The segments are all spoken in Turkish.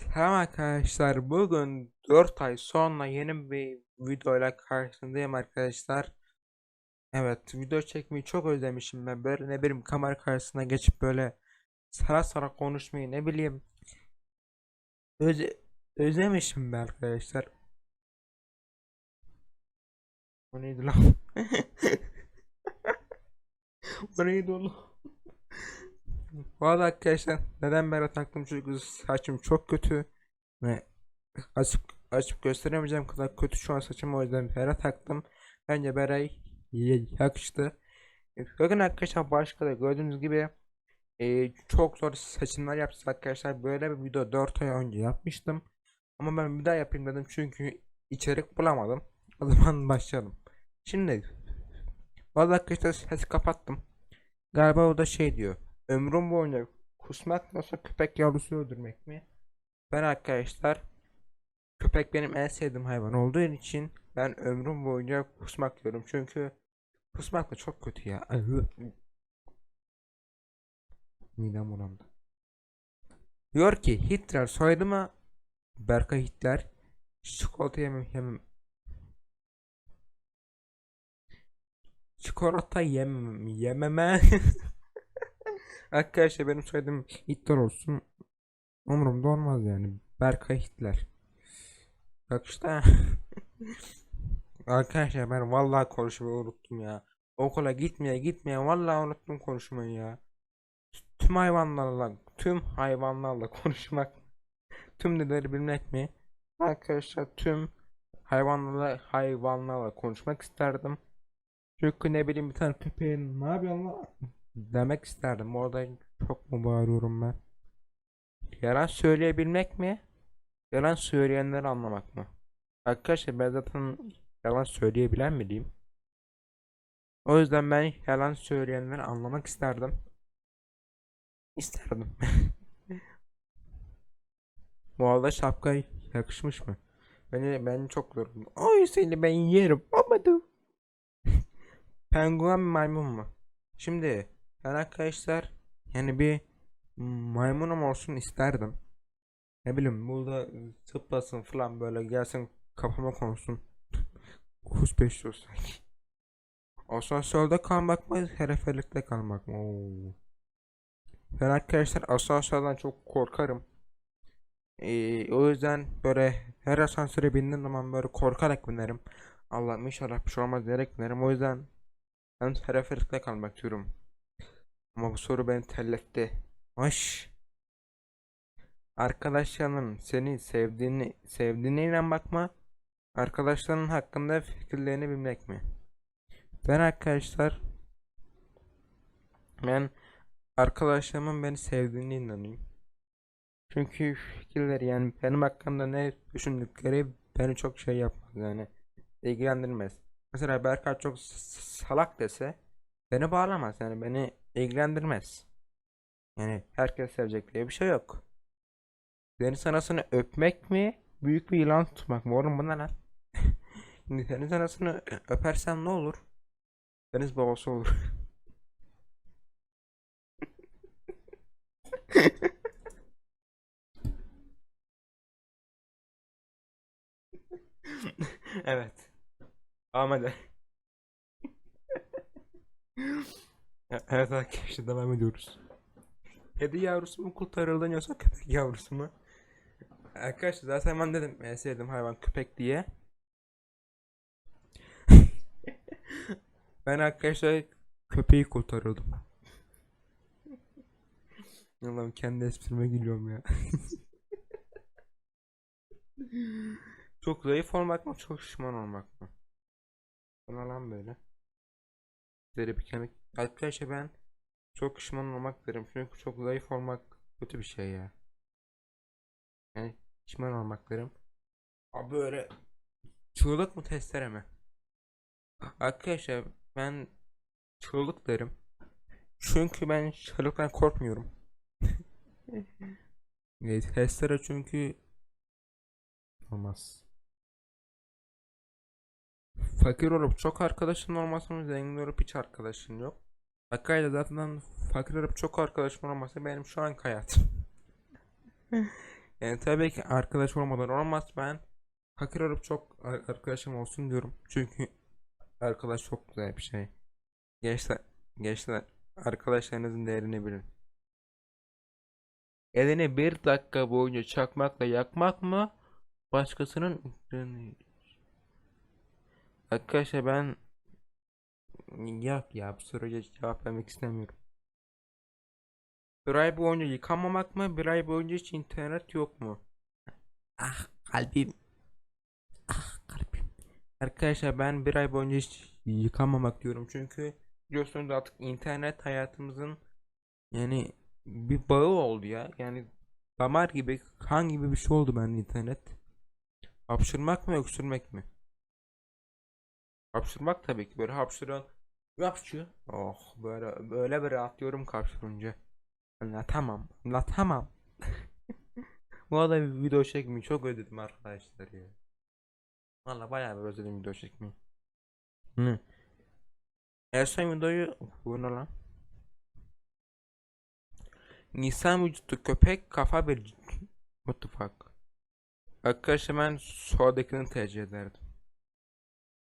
Selam arkadaşlar. Bugün 4 ay sonra yeni bir videoyla karşınızdayım arkadaşlar. Evet, video çekmeyi çok özlemişim ben. Böyle ne bileyim kamera karşısına geçip böyle sara sara konuşmayı ne bileyim. Öze özlemişim ben arkadaşlar. O neydi lan? O neydi oğlum? Valla arkadaşlar neden bere taktım çünkü saçım çok kötü ve açıp açıp gösteremeyeceğim kadar kötü şu an saçım o yüzden bere taktım. Bence bere y- yakıştı. E, Bakın arkadaşlar başka da gördüğünüz gibi e, çok zor seçimler yaptık arkadaşlar. Böyle bir video 4 ay önce yapmıştım. Ama ben bir daha yapayım dedim çünkü içerik bulamadım. O zaman başlayalım. Şimdi Valla arkadaşlar sesi kapattım. Galiba o da şey diyor. Ömrüm boyunca kusmak nasıl köpek yavrusu öldürmek mi? Ben arkadaşlar köpek benim en sevdiğim hayvan olduğu için ben ömrüm boyunca kusmak diyorum. Çünkü kusmak da çok kötü ya. Midem bulandı. Diyor ki Hitler soyadı mı? Berkay Hitler. Çikolata yemem yemem. Çikolata yemem yememe. Arkadaşlar benim soyadım Hitler olsun. Umurumda olmaz yani. Berkay Hitler. Bak işte. Arkadaşlar ben vallahi konuşmayı unuttum ya. Okula gitmeye gitmeye vallahi unuttum konuşmayı ya. Tüm hayvanlarla tüm hayvanlarla konuşmak. Tüm neleri bilmek mi? Arkadaşlar tüm hayvanlarla hayvanlarla konuşmak isterdim. Çünkü ne bileyim bir tane köpeğin ne yapıyorsun lan? Demek isterdim. Orada çok mu bağırıyorum ben? Yalan söyleyebilmek mi? Yalan söyleyenleri anlamak mı? Arkadaşlar ben zaten yalan söyleyebilen biriyim. O yüzden ben yalan söyleyenleri anlamak isterdim. İsterdim. Bu arada şapka yakışmış mı? Beni ben çok yoruldum. Ay seni ben yerim. Amadım. Penguen mi maymun mu? Şimdi ben arkadaşlar yani bir maymunum olsun isterdim. Ne bileyim burada zıplasın falan böyle gelsin kafama konsun. Kus beş olsun. Asansörde kalmak mı? Teleferikte kalmak mı? Ben arkadaşlar asansörden çok korkarım. Ee, o yüzden böyle her asansöre bindiğim zaman böyle korkarak binerim. Allah'ım inşallah bir şey olmaz diyerek binerim. O yüzden ben teleferikte kalmak istiyorum. Ama bu soru beni telletti. Hoş. Arkadaşlarının seni sevdiğini sevdiğine inanmak mı? Arkadaşlarının hakkında fikirlerini bilmek mi? Ben arkadaşlar ben arkadaşlarımın beni sevdiğine inanıyorum. Çünkü fikirleri yani benim hakkımda ne düşündükleri beni çok şey yapmaz yani ilgilendirmez. Mesela Berkay çok salak dese beni bağlamaz yani beni ilgilendirmez. Yani herkes sevecek diye bir şey yok. Deniz anasını öpmek mi? Büyük bir yılan tutmak mı? Oğlum bu ne lan? Deniz anasını öpersen ne olur? Deniz babası olur. Evet. Ahmet. Evet arkadaşlar devam ediyoruz. Kedi yavrusu mu kurtarıldın yoksa köpek yavrusu mu? Arkadaşlar zaten ben dedim en sevdiğim hayvan köpek diye. ben arkadaşlar köpeği kurtarıldım. Allah'ım kendi esprime gülüyorum ya. çok zayıf olmak mı çok şişman olmak mı? Bana lan böyle. Deri bir kemik. Arkadaşlar ben çok şişman olmak derim. Çünkü çok zayıf olmak kötü bir şey ya. Yani şişman olmak derim. Abi böyle çığlık mı testere mi? Arkadaşlar ben çığlık derim. Çünkü ben çığlıktan korkmuyorum. Evet, testere çünkü olmaz. Fakir olup çok arkadaşın olmasın, zengin olup hiç arkadaşın yok. Hakkari'de zaten fakir olup çok arkadaşım olmasa benim şu anki hayatım. Yani tabii ki arkadaş olmadan olmaz. Ben fakir olup çok ar- arkadaşım olsun diyorum. Çünkü arkadaş çok güzel bir şey. Gençler, gençler arkadaşlarınızın değerini bilin. Elini bir dakika boyunca çakmakla yakmak mı? Başkasının Arkadaşlar ben Yok ya bu soruya cevap vermek istemiyorum. Bir ay boyunca yıkamamak mı? Bir ay boyunca hiç internet yok mu? Ah kalbim. Ah kalbim. Arkadaşlar ben bir ay boyunca hiç yıkamamak diyorum. Çünkü biliyorsunuz artık internet hayatımızın yani bir bağı oldu ya. Yani damar gibi kan gibi bir şey oldu ben internet. Hapşırmak mı öksürmek mi? Hapşırmak tabii ki böyle hapşıran hapşıyor. Oh böyle böyle bir rahatlıyorum ki hapşırınca. Anlatamam. Anlatamam. Bu arada bir video çekmeyi çok özledim arkadaşlar ya. Valla bayağı bir özledim video çekmeyi. Hı. En son videoyu bu ne lan? Nisan vücutlu köpek kafa bir What the fuck? Arkadaşlar ben soldakini tercih ederdim.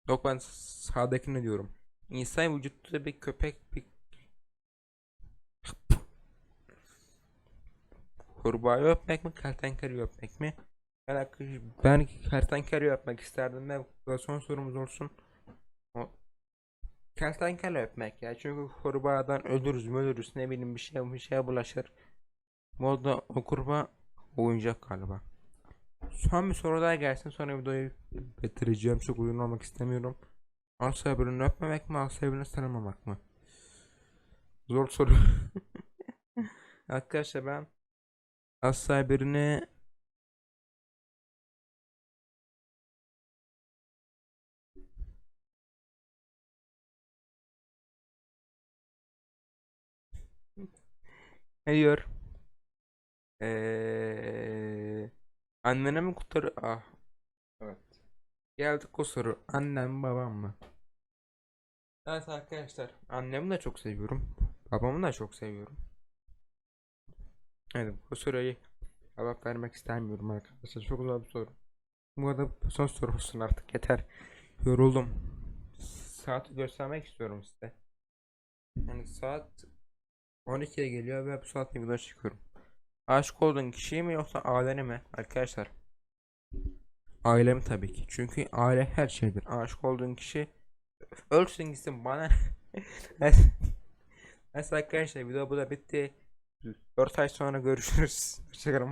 Yok ben sağdakini diyorum. İnsan vücutlu bir köpek bir Kurbağayı öpmek mi, kertenkeleyi öpmek mi? Ben, ben kertenkeleyi öpmek isterdim ve son sorumuz olsun. O kertenkele öpmek ya. Çünkü kurbağadan ölürüz ölürüz ne bileyim bir şey bir şeye bulaşır. Bu arada o kurbağa oyuncak galiba. Son bir soru daha gelsin sonra videoyu bitireceğim. Çok uzun olmak istemiyorum. Asya birini öpmemek mi, Asya birini tanımamak mı? Zor soru. Arkadaşlar ben Asla birini ne diyor? Eee annene mi kurtar? Ah. Evet. Geldik o soru. Annem babam mı? Evet arkadaşlar. Annemi de çok seviyorum. Babamı da çok seviyorum. Evet bu soruyu cevap vermek istemiyorum arkadaşlar. Çok zor bir soru. Bu arada son soru olsun artık yeter. Yoruldum. Saati göstermek istiyorum size. Yani saat 12'ye geliyor ve bu saatte video çekiyorum. Aşık olduğun kişiyi mi yoksa aileni mi? Arkadaşlar. Ailemi tabii ki. Çünkü aile her şeydir. Aşık olduğun kişi ölsün gitsin bana. ne? Neyse arkadaşlar video burada bitti. 4 ay sonra görüşürüz. Hoşçakalın.